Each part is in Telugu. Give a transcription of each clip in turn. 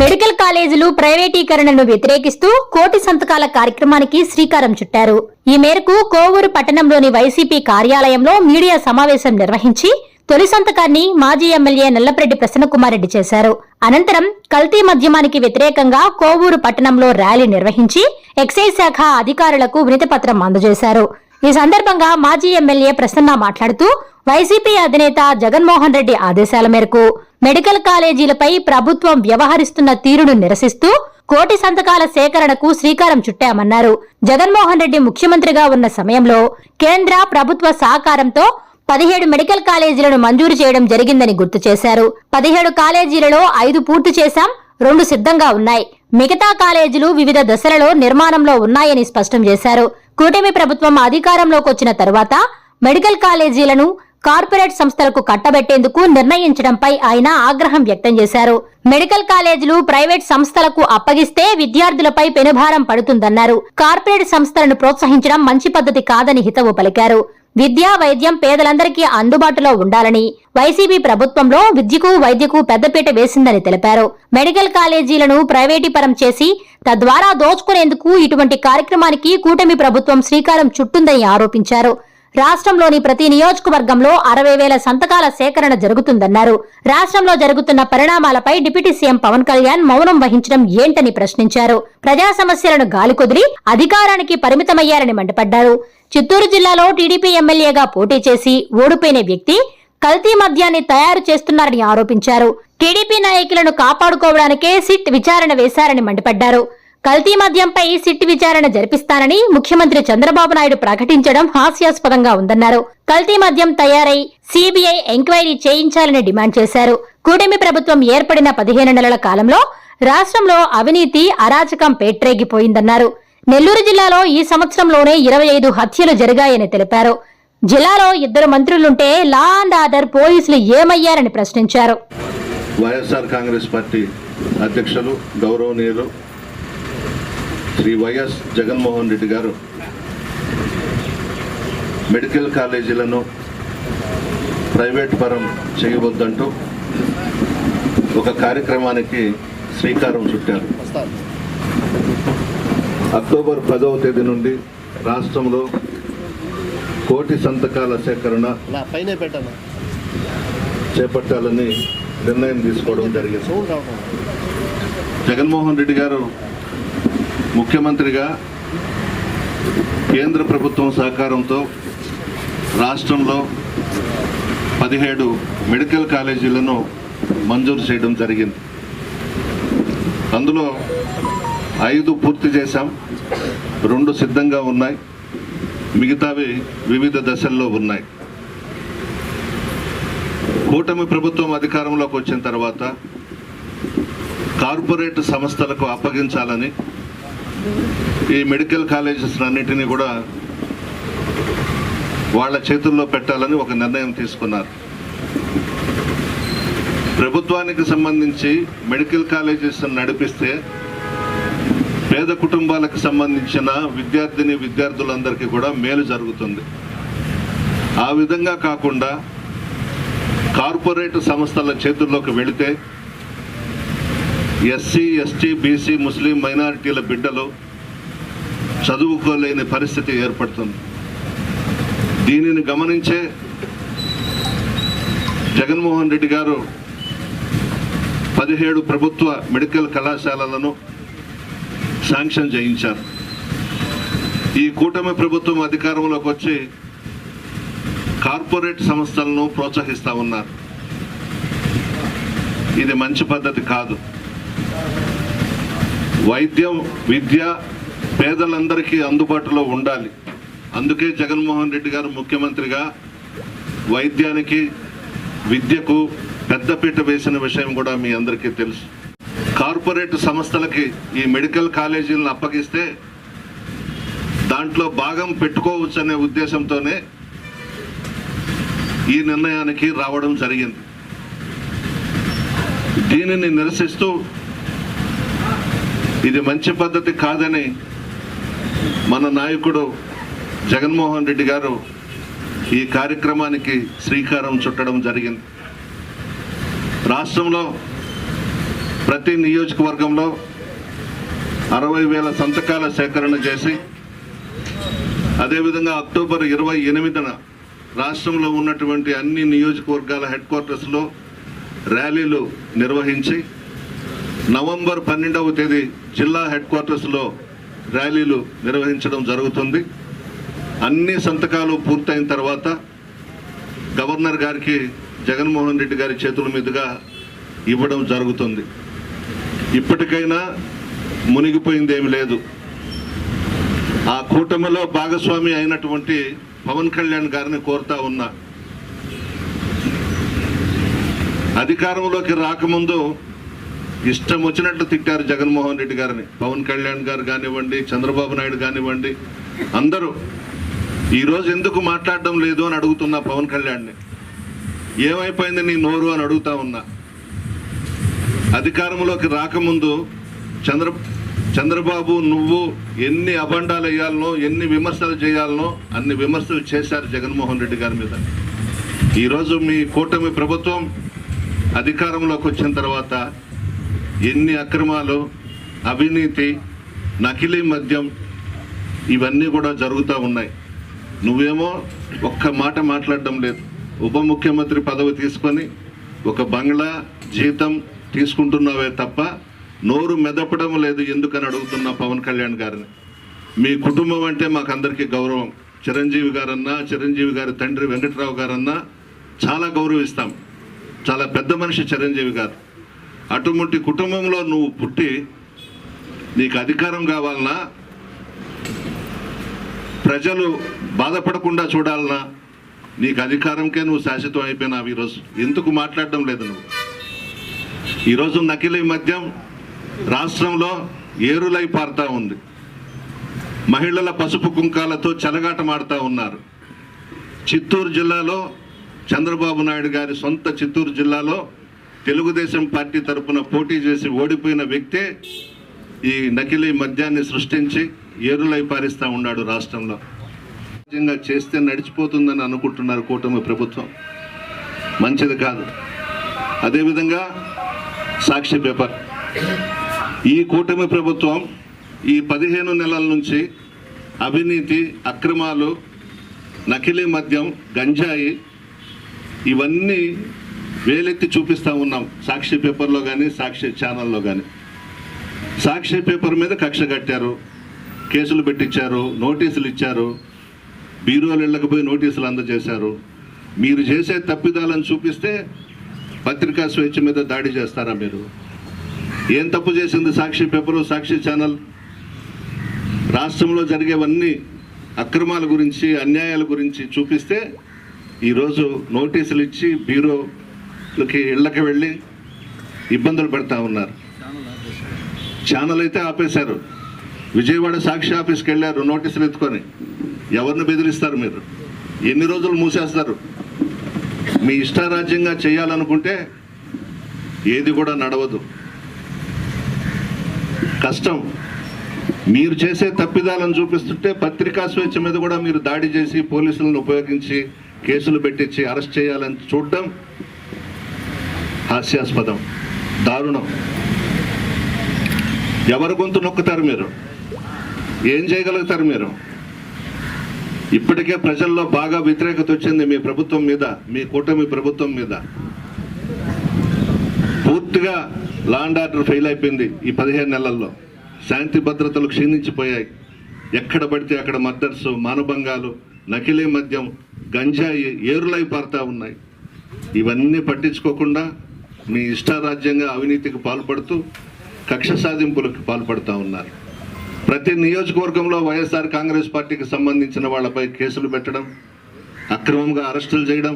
మెడికల్ కాలేజీలు ప్రైవేటీకరణను వ్యతిరేకిస్తూ కోటి సంతకాల కార్యక్రమానికి శ్రీకారం చుట్టారు. ఈ మేరకు కోవూరు పట్టణంలోని వైసీపీ కార్యాలయంలో మీడియా సమావేశం నిర్వహించి తొలి సంతకాన్ని మాజీ ఎమ్మెల్యే నల్లపరెడ్డి ప్రసన్నకుమారెడ్డి చేశారు. అనంతరం కల్తీ మద్యమానికి వ్యతిరేకంగా కోవూరు పట్టణంలో ర్యాలీ నిర్వహించి ఎక్సైజ్ శాఖ అధికారులకు వినతిపత్రం అందజేశారు. ఈ సందర్భంగా మాజీ ఎమ్మెల్యే ప్రసన్న మాట్లాడుతూ వైసీపీ అధినేత జగన్మోహన్ రెడ్డి ఆదేశాల మేరకు మెడికల్ కాలేజీలపై ప్రభుత్వం వ్యవహరిస్తున్న తీరును నిరసిస్తూ కోటి సంతకాల సేకరణకు శ్రీకారం చుట్టామన్నారు. జగన్మోహన్ రెడ్డి ముఖ్యమంత్రిగా ఉన్న సమయంలో కేంద్ర ప్రభుత్వ సహకారంతో పదిహేడు మెడికల్ కాలేజీలను మంజూరు చేయడం జరిగిందని గుర్తు చేశారు. పదిహేడు కాలేజీలలో ఐదు పూర్తి చేశాం రెండు సిద్ధంగా ఉన్నాయి. మిగతా కాలేజీలు వివిధ దశలలో నిర్మాణంలో ఉన్నాయని స్పష్టం చేశారు. కూటమి ప్రభుత్వం అధికారంలోకి వచ్చిన తరువాత మెడికల్ కాలేజీలను కార్పొరేట్ సంస్థలకు కట్టబెట్టేందుకు నిర్ణయించడంపై ఆయన ఆగ్రహం వ్యక్తం చేశారు. మెడికల్ కాలేజీలు ప్రైవేట్ సంస్థలకు అప్పగిస్తే విద్యార్థులపై పెనుభారం పడుతుందన్నారు. కార్పొరేట్ సంస్థలను ప్రోత్సహించడం మంచి పద్ధతి కాదని హితవు పలికారు. విద్యా వైద్యం పేదలందరికీ అందుబాటులో ఉండాలని వైసీపీ ప్రభుత్వంలో విద్యకు వైద్యకు పెద్దపీట వేసిందని తెలిపారు. మెడికల్ కాలేజీలను ప్రైవేటీపరం చేసి తద్వారా దోచుకునేందుకు ఇటువంటి కార్యక్రమానికి కూటమి ప్రభుత్వం శ్రీకారం చుట్టుందని ఆరోపించారు. రాష్ట్రంలోని ప్రతి నియోజకవర్గంలో అరవై వేల సంతకాల సేకరణ జరుగుతుందన్నారు. రాష్ట్రంలో జరుగుతున్న పరిణామాలపై డిప్యూటీ సీఎం పవన్ కళ్యాణ్ మౌనం వహించడం ఏంటని ప్రశ్నించారు. ప్రజా సమస్యలను గాలికొదిలి అధికారానికి పరిమితమయ్యారని మండిపడ్డారు. చిత్తూరు జిల్లాలో టీడీపీ ఎమ్మెల్యేగా పోటీ చేసి ఓడిపోయిన వ్యక్తి కల్తీ మద్యాన్ని తయారు చేస్తున్నారని ఆరోపించారు. టీడీపీ నాయకులను కాపాడుకోవడానికే సిట్ విచారణ వేశారని మండిపడ్డారు. కల్తీ మద్యంపై సిట్ విచారణ జరిపిస్తానని ముఖ్యమంత్రి చంద్రబాబు నాయుడు ప్రకటించడం హాస్యాస్పదంగా ఉందన్నారు. కల్తీ మద్యం తయారై సిబిఐ ఎంక్వైరీ చేయించాలని డిమాండ్ చేశారు. కూటమి ప్రభుత్వం ఏర్పడిన పదిహేను నెలల కాలంలో రాష్ట్రంలో అవినీతి అరాచకం పేట్రేగిపోయిందన్నారు. నెల్లూరు జిల్లాలో ఈ సంవత్సరంలోనే ఇరవై ఐదు హత్యలు జరిగాయని తెలిపారు. జిల్లాలో ఇద్దరు మంత్రులుంటే లా అండ్ ఆర్డర్ పోలీసులు ఏమయ్యారని ప్రశ్నించారు. వైఎస్ఆర్ కాంగ్రెస్ పార్టీ అధ్యక్షులు గౌరవనీయులు శ్రీ వైఎస్ జగన్మోహన్ రెడ్డి గారు మెడికల్ కాలేజీలను ప్రైవేట్ పరం చేయవద్దంటూ ఒక కార్యక్రమానికి శ్రీకారం చుట్టారు. అక్టోబర్ పదవ తేదీ నుండి రాష్ట్రంలో కోటి సంతకాల సేకరణ చేపట్టాలని నిర్ణయం తీసుకోవడం జరిగింది. జగన్మోహన్ రెడ్డి గారు ముఖ్యమంత్రిగా కేంద్ర ప్రభుత్వం సహకారంతో రాష్ట్రంలో పదిహేడు మెడికల్ కాలేజీలను మంజూరు చేయడం జరిగింది. అందులో ఐదు పూర్తి చేశాం రెండు సిద్ధంగా ఉన్నాయి మిగతావి వివిధ దశల్లో ఉన్నాయి. కూటమి ప్రభుత్వం అధికారంలోకి వచ్చిన తర్వాత కార్పొరేట్ సంస్థలకు అప్పగించాలని ఈ మెడికల్ కాలేజెస్ అన్నిటినీ కూడా వాళ్ళ చేతుల్లో పెట్టాలని ఒక నిర్ణయం తీసుకున్నారు. ప్రభుత్వానికి సంబంధించి మెడికల్ కాలేజెస్ నడిపిస్తే పేద కుటుంబాలకు సంబంధించిన విద్యార్థిని విద్యార్థులందరికీ కూడా మేలు జరుగుతుంది. ఆ విధంగా కాకుండా కార్పొరేట్ సంస్థల చేతుల్లోకి వెళితే ఎస్సీ ఎస్టీ బీసీ ముస్లిం మైనారిటీల బిడ్డలు చదువుకోలేని పరిస్థితి ఏర్పడుతుంది. దీనిని గమనించే జగన్మోహన్ రెడ్డి గారు పదిహేడు ప్రభుత్వ మెడికల్ కళాశాలలను శాంక్షన్ చేయించారు. ఈ కూటమి ప్రభుత్వం అధికారంలోకి వచ్చి కార్పొరేట్ సంస్థలను ప్రోత్సహిస్తూ ఉన్నారు. ఇది మంచి పద్ధతి కాదు. వైద్యం విద్య పేదలందరికీ అందుబాటులో ఉండాలి. అందుకే జగన్మోహన్ రెడ్డి గారు ముఖ్యమంత్రిగా వైద్యానికి విద్యకు పెద్దపీట వేసిన విషయం కూడా మీ అందరికీ తెలుసు. కార్పొరేట్ సంస్థలకి ఈ మెడికల్ కాలేజీలను అప్పగిస్తే దాంట్లో భాగం పెట్టుకోవచ్చు అనే ఉద్దేశంతోనే ఈ నిర్ణయానికి రావడం జరిగింది. దీనిని నిరసిస్తూ ఇది మంచి పద్ధతి కాదని మన నాయకుడు జగన్మోహన్ రెడ్డి గారు ఈ కార్యక్రమానికి శ్రీకారం చుట్టడం జరిగింది. రాష్ట్రంలో ప్రతి నియోజకవర్గంలో అరవై వేల సంతకాల సేకరణ చేసి అదేవిధంగా అక్టోబర్ ఇరవై ఎనిమిదిన రాష్ట్రంలో ఉన్నటువంటి అన్ని నియోజకవర్గాల హెడ్ క్వార్టర్స్లో ర్యాలీలు నిర్వహించి నవంబర్ పన్నెండవ తేదీ జిల్లా హెడ్ క్వార్టర్స్లో ర్యాలీలు నిర్వహించడం జరుగుతుంది. అన్ని సంతకాలు పూర్తయిన తర్వాత గవర్నర్ గారికి జగన్మోహన్ రెడ్డి గారి చేతుల మీదుగా ఇవ్వడం జరుగుతుంది. ఇప్పటికైనా మునిగిపోయింది ఏమి లేదు. ఆ కూటమిలో భాగస్వామి అయినటువంటి పవన్ కళ్యాణ్ గారిని కోరుతా ఉన్నా. అధికారంలోకి రాకముందు ఇష్టం వచ్చినట్టు తిట్టారు జగన్మోహన్ రెడ్డి గారిని. పవన్ కళ్యాణ్ గారు కానివ్వండి చంద్రబాబు నాయుడు కానివ్వండి అందరూ ఈరోజు ఎందుకు మాట్లాడడం లేదు అని అడుగుతున్నా పవన్ కళ్యాణ్ని. ఏమైపోయింది నీ నోరు అని అడుగుతా ఉన్నా. అధికారంలోకి రాకముందు చంద్ర చంద్రబాబు నువ్వు ఎన్ని అభండాలు వేయాలనో ఎన్ని విమర్శలు చేయాలనో అన్ని విమర్శలు చేశారు జగన్మోహన్ రెడ్డి గారి మీద. ఈరోజు మీ కూటమి ప్రభుత్వం అధికారంలోకి వచ్చిన తర్వాత ఎన్ని అక్రమాలు అవినీతి నకిలీ మద్యం ఇవన్నీ కూడా జరుగుతూ ఉన్నాయి. నువ్వేమో ఒక్క మాట మాట్లాడడం లేదు. ఉప ముఖ్యమంత్రి పదవి తీసుకొని ఒక బంగ్లా జీతం తీసుకుంటున్నావే తప్ప నోరు మెదపడం లేదు ఎందుకని అడుగుతున్నా పవన్ కళ్యాణ్ గారిని. మీ కుటుంబం అంటే మాకందరికీ గౌరవం. చిరంజీవి గారన్నా చిరంజీవి గారి తండ్రి వెంకట్రావు గారన్నా చాలా గౌరవిస్తాం. చాలా పెద్ద మనిషి చిరంజీవి గారు. అటువంటి కుటుంబంలో నువ్వు పుట్టి నీకు అధికారం కావాలన్నా ప్రజలు బాధపడకుండా చూడాలన్నా నీకు అధికారంకే నువ్వు శాశ్వతం అయిపోయినావు ఈరోజు. ఎందుకు మాట్లాడడం లేదు నువ్వు? ఈరోజు నకిలీ మద్యం రాష్ట్రంలో ఏరులై పారుతా ఉంది. మహిళల పసుపు కుంకాలతో చెలగాటమాడుతూ ఉన్నారు. చిత్తూరు జిల్లాలో చంద్రబాబు నాయుడు గారి సొంత చిత్తూరు జిల్లాలో తెలుగుదేశం పార్టీ తరపున పోటీ చేసి ఓడిపోయిన వ్యక్తే ఈ నకిలీ మద్యాన్ని సృష్టించి ఏరులై పారిస్తూ ఉన్నాడు రాష్ట్రంలో. నిజంగా చేస్తే నడిచిపోతుందని అనుకుంటున్నారు కూటమి ప్రభుత్వం. మంచిది కాదు. అదేవిధంగా సాక్షి పేపర్. ఈ కూటమి ప్రభుత్వం ఈ పదిహేను నెలల నుంచి అవినీతి అక్రమాలు నకిలీ మద్యం గంజాయి ఇవన్నీ వేలెత్తి చూపిస్తూ ఉన్నాం. సాక్షి పేపర్లో కానీ సాక్షి ఛానల్లో కానీ సాక్షి పేపర్ మీద కక్ష కట్టారు. కేసులు పెట్టించారు. నోటీసులు ఇచ్చారు. బీరోలు వెళ్ళకపోయి నోటీసులు అందజేశారు. మీరు చేసే తప్పిదాలను చూపిస్తే పత్రికా స్వేచ్ఛ మీద దాడి చేస్తారా మీరు? ఏం తప్పు చేసింది సాక్షి పేపరు సాక్షి ఛానల్? రాష్ట్రంలో జరిగేవన్నీ అక్రమాల గురించి అన్యాయాల గురించి చూపిస్తే ఈరోజు నోటీసులు ఇచ్చి బ్యూరోలకి ఇళ్ళకి వెళ్ళి ఇబ్బందులు పెడతా ఉన్నారు. ఛానల్ అయితే ఆపేశారు. విజయవాడ సాక్షి ఆఫీస్కి వెళ్ళారు నోటీసులు ఎత్తుకొని. ఎవరిని బెదిరిస్తారు మీరు? ఎన్ని రోజులు మూసేస్తారు? మీ ఇష్టారాజ్యంగా చేయాలనుకుంటే ఏది కూడా నడవదు. కష్టం. మీరు చేసే తప్పిదాలను చూపిస్తుంటే పత్రికా స్వేచ్ఛ మీద కూడా మీరు దాడి చేసి పోలీసులను ఉపయోగించి కేసులు పెట్టించి అరెస్ట్ చేయాలని చూడడం హాస్యాస్పదం దారుణం. ఎవరి గొంతు నొక్కుతారు మీరు? ఏం చేయగలుగుతారు మీరు? ఇప్పటికే ప్రజల్లో బాగా వ్యతిరేకత వచ్చింది మీ ప్రభుత్వం మీద మీ కూటమి ప్రభుత్వం మీద. పూర్తిగా లాండ్ ఆర్డర్ ఫెయిల్ అయిపోయింది ఈ పదిహేను నెలల్లో. శాంతి భద్రతలు క్షీణించిపోయాయి. ఎక్కడ పడితే అక్కడ మర్డర్స్ మానభంగాలు నకిలీ మద్యం గంజాయి ఏరులై పారుతా ఉన్నాయి. ఇవన్నీ పట్టించుకోకుండా మీ ఇష్టారాజ్యంగా అవినీతికి పాల్పడుతూ కక్ష సాధింపులకు పాల్పడుతూ ఉన్నారు. ప్రతి నియోజకవర్గంలో వైఎస్ఆర్ కాంగ్రెస్ పార్టీకి సంబంధించిన వాళ్ళపై కేసులు పెట్టడం అక్రమంగా అరెస్టులు చేయడం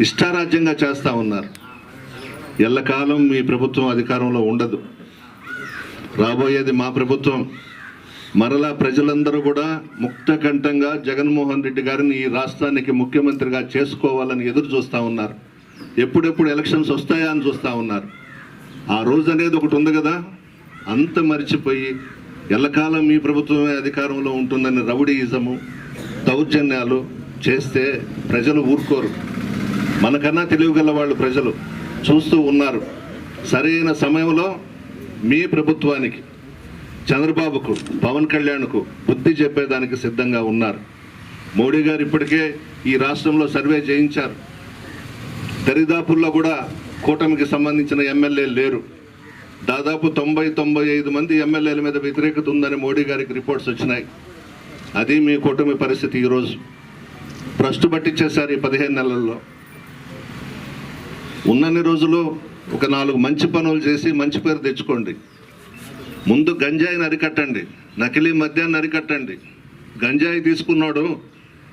ఇష్టారాజ్యంగా చేస్తూ ఉన్నారు. ఎల్లకాలం మీ ప్రభుత్వం అధికారంలో ఉండదు. రాబోయేది మా ప్రభుత్వం. మరలా ప్రజలందరూ కూడా ముక్తకంఠంగా జగన్మోహన్ రెడ్డి గారిని ఈ రాష్ట్రానికి ముఖ్యమంత్రిగా చేసుకోవాలని ఎదురు చూస్తూ ఉన్నారు. ఎప్పుడెప్పుడు ఎలక్షన్స్ వస్తాయా అని చూస్తూ ఉన్నారు. ఆ రోజు అనేది ఒకటి ఉంది కదా అంత మరిచిపోయి ఎల్లకాలం మీ ప్రభుత్వమే అధికారంలో ఉంటుందని రౌడీయిజము దౌర్జన్యాలు చేస్తే ప్రజలు ఊరుకోరు. మనకన్నా తెలివిగల వాళ్ళు ప్రజలు చూస్తూ ఉన్నారు. సరైన సమయంలో మీ ప్రభుత్వానికి చంద్రబాబుకు పవన్ కళ్యాణ్కు బుద్ధి చెప్పేదానికి సిద్ధంగా ఉన్నారు. మోడీ గారు ఇప్పటికే ఈ రాష్ట్రంలో సర్వే చేయించారు. దరిదాపుల్లో కూడా కూటమికి సంబంధించిన ఎమ్మెల్యేలు లేరు. దాదాపు తొంభై తొంభై ఐదు మంది ఎమ్మెల్యేల మీద వ్యతిరేకత ఉందని మోడీ గారికి రిపోర్ట్స్ వచ్చినాయి. అది మీ కూటమి పరిస్థితి ఈరోజు. భ్రష్టు పట్టించేశారు ఈ పదిహేను నెలల్లో. ఉన్నన్ని రోజులు ఒక నాలుగు మంచి పనులు చేసి మంచి పేరు తెచ్చుకోండి. ముందు గంజాయిని అరికట్టండి నకిలీ మద్యాన్ని అరికట్టండి. గంజాయి తీసుకున్నాడు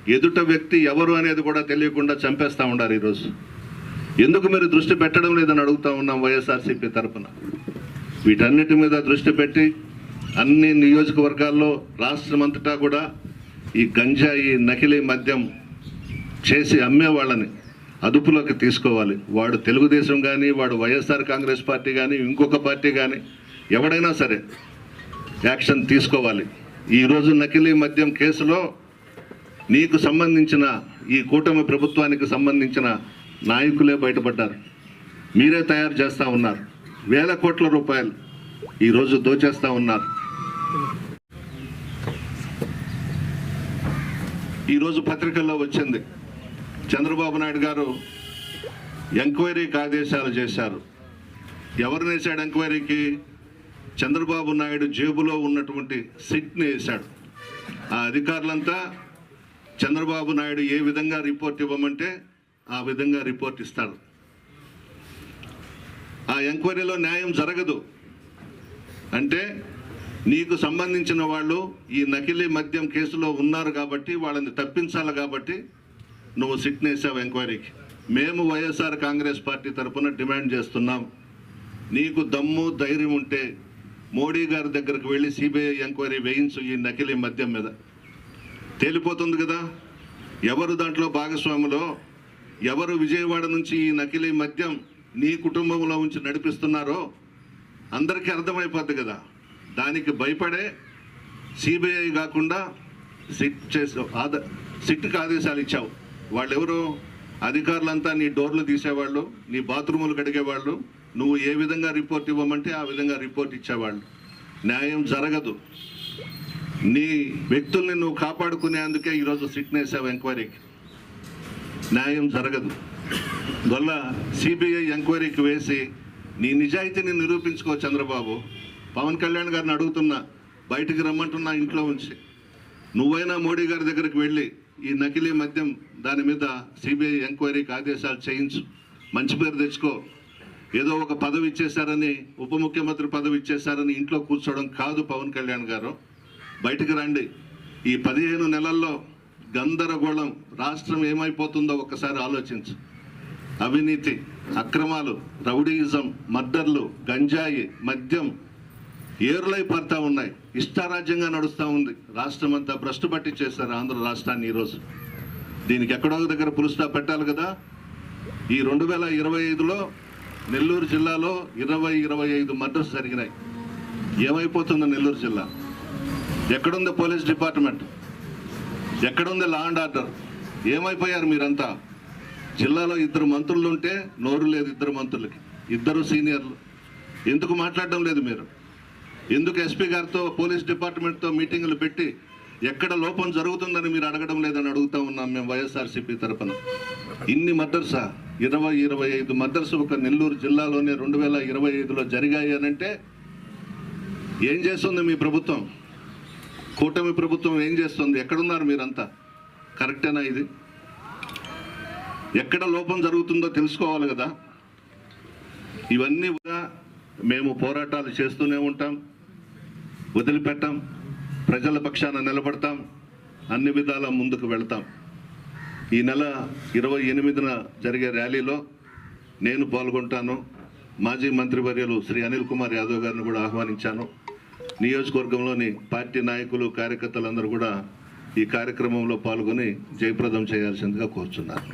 ఎదుట వ్యక్తి ఎవరు అనేది కూడా తెలియకుండా చంపేస్తా ఉండారు ఈరోజు. ఎందుకు మీరు దృష్టి పెట్టడం లేదని అడుగుతా ఉన్నాం వైఎస్ఆర్సీపీ తరఫున వీటన్నిటి మీద దృష్టి పెట్టి అన్ని నియోజకవర్గాల్లో రాష్ట్రమంతటా కూడా ఈ గంజాయి నకిలీ మద్యం చేసి అమ్మే వాళ్ళని అదుపులోకి తీసుకోవాలి. వాడు తెలుగుదేశం కానీ వాడు వైఎస్ఆర్ కాంగ్రెస్ పార్టీ కానీ ఇంకొక పార్టీ కానీ ఎవడైనా సరే యాక్షన్ తీసుకోవాలి. ఈరోజు నకిలీ మద్యం కేసులో నీకు సంబంధించిన ఈ కూటమి ప్రభుత్వానికి సంబంధించిన నాయకులే బయటపడ్డారు. మీరే తయారు చేస్తూ ఉన్నారు. వేల కోట్ల రూపాయలు ఈరోజు దోచేస్తూ ఉన్నారు. ఈరోజు పత్రికల్లో వచ్చింది. చంద్రబాబు నాయుడు గారు ఎంక్వైరీకి ఆదేశాలు చేశారు. ఎవరిని వేశాడు ఎంక్వైరీకి? చంద్రబాబు నాయుడు జేబులో ఉన్నటువంటి సిట్ని వేశాడు. ఆ అధికారులంతా చంద్రబాబు నాయుడు ఏ విధంగా రిపోర్ట్ ఇవ్వమంటే ఆ విధంగా రిపోర్ట్ ఇస్తారు. ఆ ఎంక్వైరీలో న్యాయం జరగదు. అంటే నీకు సంబంధించిన వాళ్ళు ఈ నకిలీ మద్యం కేసులో ఉన్నారు కాబట్టి వాళ్ళని తప్పించాలి కాబట్టి నువ్వు సిట్ వేసావు ఎంక్వైరీకి. మేము వైఎస్ఆర్ కాంగ్రెస్ పార్టీ తరఫున డిమాండ్ చేస్తున్నాం. నీకు దమ్ము ధైర్యం ఉంటే మోడీ గారి దగ్గరకు వెళ్ళి సిబిఐ ఎంక్వైరీ వేయించు ఈ నకిలీ మద్యం మీద. తేలిపోతుంది కదా? ఎవరు దాంట్లో భాగస్వాములో ఎవరు విజయవాడ నుంచి ఈ నకిలీ మద్యం నీ కుటుంబంలో ఉంచి నడిపిస్తున్నారో అందరికీ అర్థమైపోద్ది కదా. దానికి భయపడే సిబిఐ కాకుండా సిట్ చేసావు ఆద సిట్కి ఆదేశాలు ఇచ్చావు. వాళ్ళెవరు? అధికారులంతా నీ డోర్లు తీసేవాళ్ళు నీ బాత్రూములు కడిగేవాళ్ళు నువ్వు ఏ విధంగా రిపోర్ట్ ఇవ్వమంటే ఆ విధంగా రిపోర్ట్ ఇచ్చేవాళ్ళు. న్యాయం జరగదు. నీ వ్యక్తుల్ని నువ్వు కాపాడుకునేందుకే ఈరోజు సిట్నేసావు ఎంక్వైరీకి. న్యాయం జరగదు. వల్ల సిబిఐ ఎంక్వైరీకి వేసి నీ నిజాయితీని నిరూపించుకో చంద్రబాబు. పవన్ కళ్యాణ్ గారిని అడుగుతున్నా బయటికి రమ్మంటున్నా ఇంట్లో ఉంచి. నువ్వైనా మోడీ గారి దగ్గరికి వెళ్ళి ఈ నకిలీ మద్యం దాని మీద సిబిఐ ఎంక్వైరీకి ఆదేశాలు చేయించు. మంచి పేరు తెచ్చుకో. ఏదో ఒక పదవి ఇచ్చేశారని ఉప ముఖ్యమంత్రి పదవి ఇచ్చేశారని ఇంట్లో కూర్చోవడం కాదు పవన్ కళ్యాణ్ గారు. బయటికి రండి. ఈ పదిహేను నెలల్లో గందరగోళం రాష్ట్రం ఏమైపోతుందో ఒక్కసారి ఆలోచించు. అవినీతి అక్రమాలు రౌడీయిజం మర్డర్లు గంజాయి మద్యం ఏరులై పడతా ఉన్నాయి. ఇష్టారాజ్యంగా నడుస్తూ ఉంది. రాష్ట్రం అంతా భ్రష్టు పట్టి చేశారు ఆంధ్ర రాష్ట్రాన్ని ఈరోజు. దీనికి ఎక్కడో ఒక దగ్గర పులుస్టా పెట్టాలి కదా. ఈ రెండు వేల ఇరవై ఐదులో నెల్లూరు జిల్లాలో ఇరవై ఇరవై ఐదు మర్డర్స్ జరిగినాయి. ఏమైపోతుందో నెల్లూరు జిల్లా. ఎక్కడుంది పోలీస్ డిపార్ట్మెంట్? ఎక్కడుంది లా అండ్ ఆర్డర్ ఏమైపోయారు మీరంతా? జిల్లాలో ఇద్దరు మంత్రులు ఉంటే నోరు లేదు ఇద్దరు మంత్రులకి. ఇద్దరు సీనియర్లు. ఎందుకు మాట్లాడడం లేదు మీరు? ఎందుకు ఎస్పీ గారితో పోలీస్ డిపార్ట్మెంట్తో మీటింగులు పెట్టి ఎక్కడ లోపం జరుగుతుందని మీరు అడగడం లేదని అడుగుతా ఉన్నాం మేము వైఎస్ఆర్సీపీ తరఫున ఇన్ని మద్రసా ఇరవై ఇరవై ఐదు మర్డర్స్ ఒక నెల్లూరు జిల్లాలోనే రెండు వేల ఇరవై ఐదులో జరిగాయి అనంటే ఏం చేస్తుంది మీ ప్రభుత్వం? కూటమి ప్రభుత్వం ఏం చేస్తుంది? ఎక్కడున్నారు మీరంతా? కరెక్టేనా ఇది? ఎక్కడ లోపం జరుగుతుందో తెలుసుకోవాలి కదా. ఇవన్నీ కూడా మేము పోరాటాలు చేస్తూనే ఉంటాం. వదిలిపెట్టాం. ప్రజల పక్షాన నిలబడతాం. అన్ని విధాల ముందుకు వెళ్తాం. ఈ నెల ఇరవై ఎనిమిదిన జరిగే ర్యాలీలో నేను పాల్గొంటాను. మాజీ మంత్రివర్యులు శ్రీ అనిల్ కుమార్ యాదవ్ గారిని కూడా ఆహ్వానించాను. నియోజకవర్గంలోని పార్టీ నాయకులు కార్యకర్తలందరూ కూడా ఈ కార్యక్రమంలో పాల్గొని జయప్రదం చేయాల్సిందిగా కోరుచున్నారు.